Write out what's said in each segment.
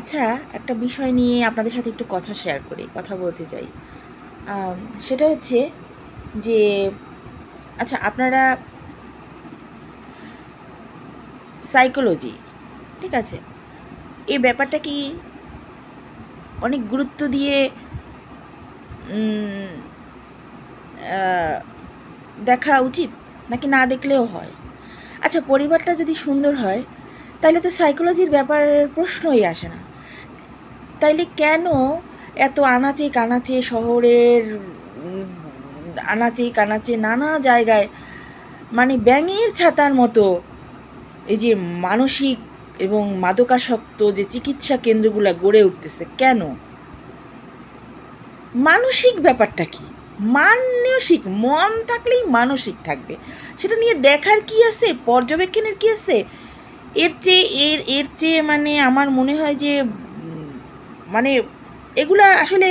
আচ্ছা একটা বিষয় নিয়ে আপনাদের সাথে একটু কথা শেয়ার করি, কথা বলতে চাই। সেটা হচ্ছে যে আচ্ছা আপনারা সাইকোলজি ঠিক আছে? এই ব্যাপারটা কি অনেক গুরুত্ব দিয়ে দেখা উচিত? নাকি না দেখলেও হয়? আচ্ছা পরিবারটা যদি সুন্দর হয় তাহলে তো সাইকোলজির ব্যাপারের প্রশ্নই আসে না। তাইলে কেন এত আনাচে কানাচে শহরের আনাচে কানাচে নানা জায়গায় মানে ব্যাঙের ছাতার মতো এই যে মানসিক এবং মাদকাসক্ত যে চিকিৎসা কেন্দ্রগুলো গড়ে উঠতেছে কেন? মানসিক ব্যাপারটা কি? মানসিক, মন থাকলেই মানসিক থাকবে। সেটা নিয়ে দেখার কি আছে? পর্যবেক্ষণের কি আছে? এর চেয়ে এর এর চেয়ে মানে আমার মনে হয় যে মানে এগুলা আসলে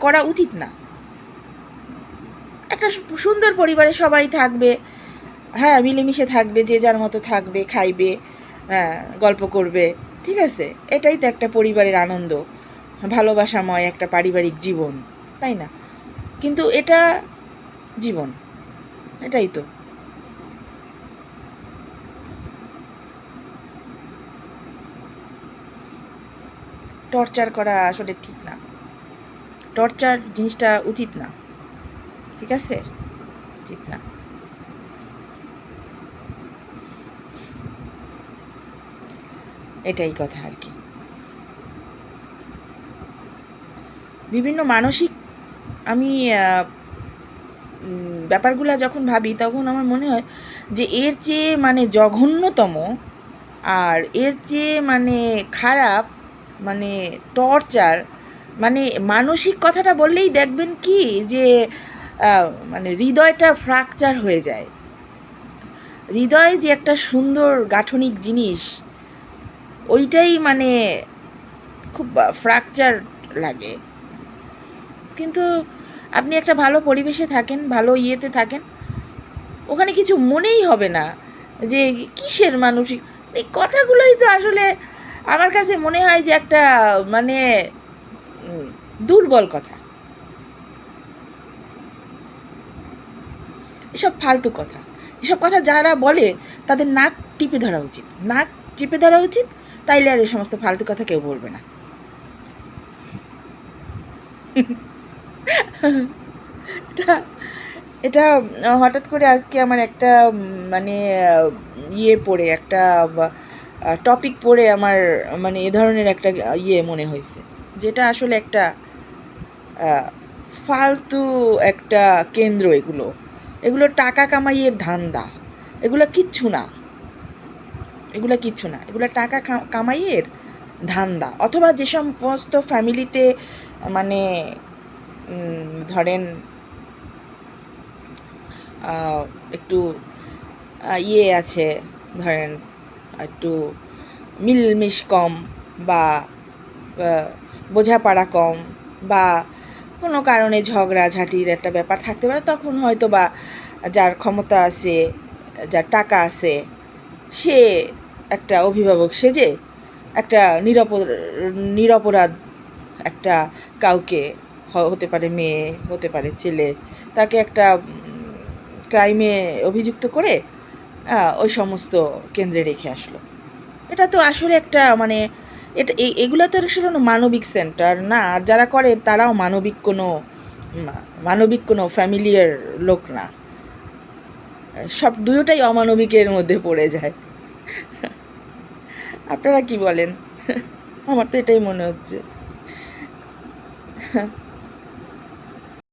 করা উচিত না। একটা সুন্দর পরিবারে সবাই থাকবে হ্যাঁ মিলেমিশে থাকবে যে যার মতো থাকবে খাইবে হ্যাঁ, গল্প করবে ঠিক আছে? এটাই তো একটা পরিবারের আনন্দ ভালোবাসাময় একটা পারিবারিক জীবন তাই না? কিন্তু এটা জীবন এটাই তো। টর্চার করা আসলে ঠিক না। টর্চার জিনিসটা উচিত না। ঠিক আছে? উচিত না। এটাই কথা আর কি। বিভিন্ন মানসিক আমি ব্যাপারগুলো যখন ভাবি, তখন আমার মনে হয় যে এর চেয়ে মানে জঘন্যতম আর এর চেয়ে মানে খারাপ মানে টর্চার মানে মানসিক কথাটা বললেই দেখবেন কি যে মানে হৃদয়টা ফ্র্যাকচার হয়ে যায়। হৃদয় যে একটা সুন্দর গাঠনিক জিনিস, ওইটাই মানে খুব ফ্র্যাকচার লাগে। কিন্তু আপনি একটা ভালো পরিবেশে থাকেন, ভালো ইয়েতে থাকেন, ওখানে কিছু মনেই হবে না যে কিসের মানসিক, এই কথাগুলোই তো আসলে আমার কাছে মনে হয় যে একটা মানে দুর্বল কথা। এসব ফালতু কথা। এসব কথা যারা বলে, তাদের নাক টিপে ধরা উচিত। নাক চেপে ধরা উচিত, তাইলে আর এই সমস্ত ফালতু কথা কেউ বলবে না। এটা এটা, হঠাৎ করে আজকে আমার একটা মানে ইয়ে পড়ে, একটা টপিক পড়ে আমার মানে এ ধরনের একটা ইয়ে মনে হয়েছে। যেটা আসলে একটা ফালতু একটা কেন্দ্র এগুলো। এগুলো টাকা কামাইয়ের ধান্দা। এগুলো কিচ্ছু না। এগুলো কিচ্ছু না। এগুলো টাকা কামাইয়ের ধান্দা। অথবা যে সমস্ত ফ্যামিলিতে মানে ধরেন একটু ইয়ে আছে, ধরেন একটু মিলমিশ কম বা বোঝাপড়া কম বা কোনো কারণে ঝগড়াঝাটির একটা ব্যাপার থাকতে পারে, তখন হয়তো বা যার ক্ষমতা আছে, যার টাকা আছে, সে একটা অভিভাবক সেজে একটা নিরপ, নিরপরাধ একটা কাউকে হতে পারে মেয়ে, হতে পারে ছেলে, তাকে একটা ক্রাইমে অভিযুক্ত করে ওই সমস্ত কেন্দ্রে রেখে আসলো। এটা তো আসলে একটা মানে এটা এগুলো তো আসলে মানবিক সেন্টার না। যারা করে তারাও মানবিক কোনো মানবিক কোনো ফ্যামিলিয়ার লোক না। সব দুটোটাই অমানবিকের মধ্যে পড়ে যায়। আপনারা কি বলেন? আমার তো এটাই মনে হচ্ছে।